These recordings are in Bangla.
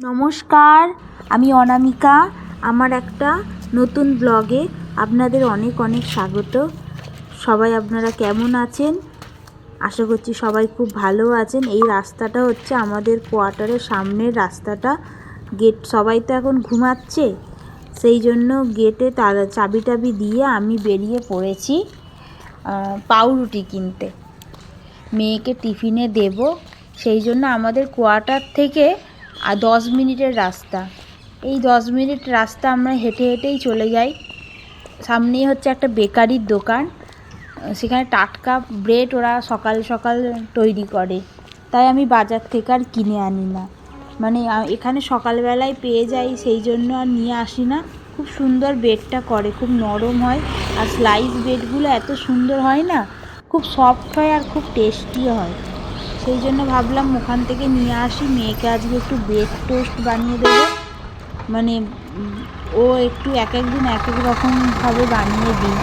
নমস্কার, আমি অনামিকা। আমার একটা নতুন ব্লগে আপনাদের অনেক অনেক স্বাগত। সবাই আপনারা কেমন আছেন? আশা করছি সবাই খুব ভালো আছেন। এই রাস্তাটা হচ্ছে আমাদের কোয়ার্টারের সামনের রাস্তাটা। গেট সবাই তো এখন ঘুমাচ্ছে। সেই জন্য গেটে তার চাবি টাবি দিয়ে আমি বেরিয়ে পড়েছি পাউরুটি কিনতে। মেয়েকে টিফিনে দেব। সেই জন্য আমাদের কোয়ার্টার থেকে আর দশ মিনিটের রাস্তা। এই দশ মিনিট রাস্তা আমরা হেঁটে হেঁটেই চলে যাই। সামনেই হচ্ছে একটা বেকারির দোকান। সেখানে টাটকা ব্রেড ওরা সকাল সকাল তৈরি করে। তাই আমি বাজার থেকে আর কিনে আনি না। মানে এখানে সকালবেলায় পেয়ে যাই, সেই জন্য আর নিয়ে আসি না। খুব সুন্দর বেডটা করে, খুব নরম হয়। আর স্লাইস বেডগুলো এত সুন্দর হয় না, খুব সফট হয় আর খুব টেস্টিও হয়। সেই জন্য ভাবলাম ওখান থেকে নিয়ে আসি। মেয়েকে আজকে একটু ব্রেড টোস্ট বানিয়ে দেবো। মানে ও একটু এক এক দিন এক এক রকমভাবে বানিয়ে দিই।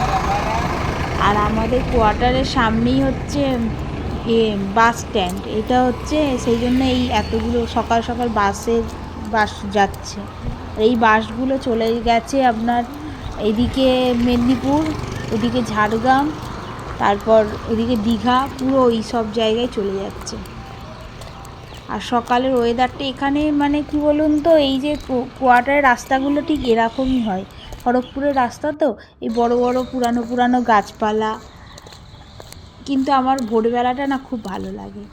আর আমাদের কোয়ার্টারের সামনেই হচ্ছে, এ বাস স্ট্যান্ড এটা হচ্ছে সেই জন্য এই এতগুলো সকাল সকাল বাসের বাস যাচ্ছে। এই বাসগুলো চলে গেছে আপনার এদিকে মেদিনীপুর, ওদিকে ঝাড়গ্রাম তারপর এদিকে দীঘা পুরো ওই সব জায়গায় চলে যাচ্ছে। আর সকালের ওয়েদারটা এখানে মানে কি বলুন তো, এই যে কোয়ার্টারের রাস্তাগুলো ঠিক এরকমই হয়। খড়গপুরের রাস্তা তো, এই বড় বড় পুরানো পুরানো গাছপালা। কিন্তু আমার ভোরবেলাটা না খুব ভালো লাগে।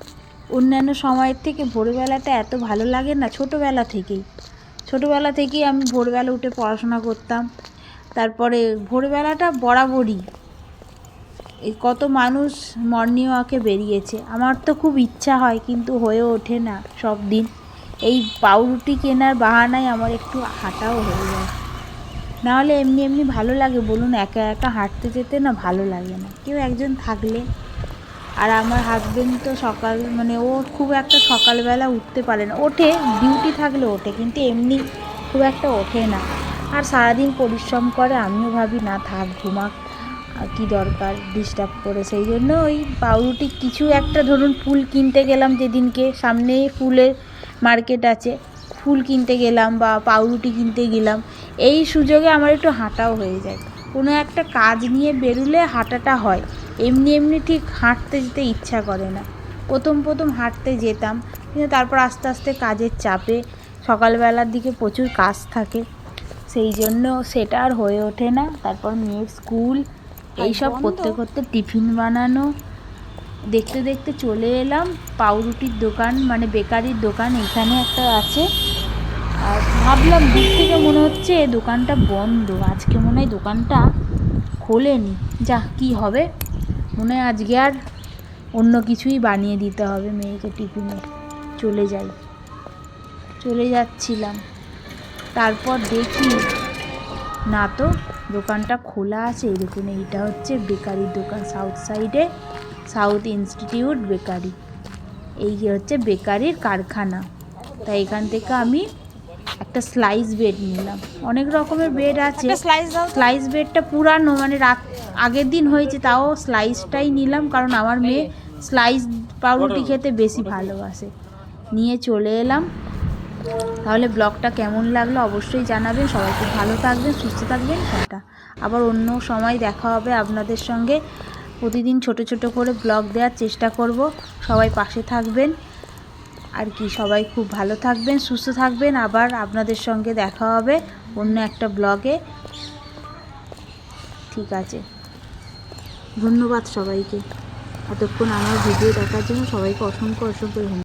অন্যান্য সময়ের থেকে ভোরবেলাটা এত ভালো লাগে না ছোটোবেলা থেকেই। ছোটোবেলা থেকেই আমি ভোরবেলা উঠে পড়াশোনা করতাম। তারপরে ভোরবেলাটা বরাবরই কত মানুষ মর্নিং ওয়াকে বেরিয়েছে। আমার তো খুব ইচ্ছা হয়, কিন্তু হয়ে ওঠে না সব দিন এই পাউরুটি কেনার বাহানায় আমার একটু হাঁটাও হয়ে যায়। নাহলে এমনি এমনি ভালো লাগে, বলুন, একা একা হাঁটতে যেতে না ভালো লাগে না। কেউ একজন থাকলে। আর আমার হাজবেন্ড তো সকাল মানে ও খুব একটা সকালবেলা উঠতে পারে না। ওঠে ডিউটি থাকলে ওঠে, কিন্তু এমনি খুব একটা ওঠে না। আর সারাদিন পরিশ্রম করে, আমিও ভাবি, না থাক, ঘুমাক। কী দরকার ডিস্টার্ব করে। সেই জন্য ওই পাউরুটি কিছু একটা ধরুন ফুল কিনতে গেলাম যেদিনকে, সামনে ফুলের মার্কেট আছে, ফুল কিনতে গেলাম বা পাউরুটি কিনতে গেলাম, এই সুযোগে আমার একটু হাঁটাও হয়ে যায়। কোনো একটা কাজ নিয়ে বেরোলে হাঁটাটা হয়। এমনি এমনি ঠিক হাঁটতে যেতে ইচ্ছা করে না। প্রথম প্রথম হাঁটতে যেতাম, কিন্তু তারপর আস্তে আস্তে কাজের চাপে সকালবেলার দিকে প্রচুর কাজ থাকে। সেই জন্য সেটা আর হয়ে ওঠে না। তারপর মেয়ের স্কুল এইসব করতে করতে টিফিন বানানো। দেখতে দেখতে চলে এলাম পাউরুটির দোকান মানে বেকারির দোকান এখানে একটা আছে। আর ভাবলাম দিক থেকে মনে হচ্ছে দোকানটা বন্ধ। আজকে মনে হয় দোকানটা খোলেনি। যা কি হবে? মনে হয় আজকে আর অন্য কিছুই বানিয়ে দিতে হবে মেয়েকে টিফিনে। চলে যাই। চলে যাচ্ছিলাম। তারপর দেখি না তো দোকানটা খোলা আছে এই দেখুন এইটা হচ্ছে বেকারির দোকান সাউথ সাইডে সাউথ ইনস্টিটিউট বেকারি। এই যে হচ্ছে বেকারির কারখানা। তাই এখান থেকে আমি একটা স্লাইস বেড নিলাম। অনেক রকমের বেড আছে। স্লাইস বেডটা পুরানো মানে রাত আগের দিন হয়েছে তাও স্লাইসটাই নিলাম কারণ আমার মেয়ে স্লাইস পাউরুটি খেতে বেশি ভালোবাসে। নিয়ে চলে এলাম। তাহলে ব্লগটা কেমন লাগল অবশ্যই জানাবেন। সবাই খুব ভালো থাকবেন, সুস্থ থাকবেন। টাটা। আবার অন্য সময় দেখা হবে আপনাদের সঙ্গে। প্রতিদিন ছোট ছোট করে ব্লগ দেওয়ার চেষ্টা করব। সবাই পাশে থাকবেন। আর কি, সবাই খুব ভালো থাকবেন, সুস্থ থাকবেন। আবার আপনাদের সঙ্গে দেখা হবে অন্য একটা ব্লগে। ঠিক আছে। ধন্যবাদ সবাইকে। এতক্ষণ আমার ভিডিও দেখার জন্য সবাইকে অসংখ্য অসংখ্য ধন্যবাদ।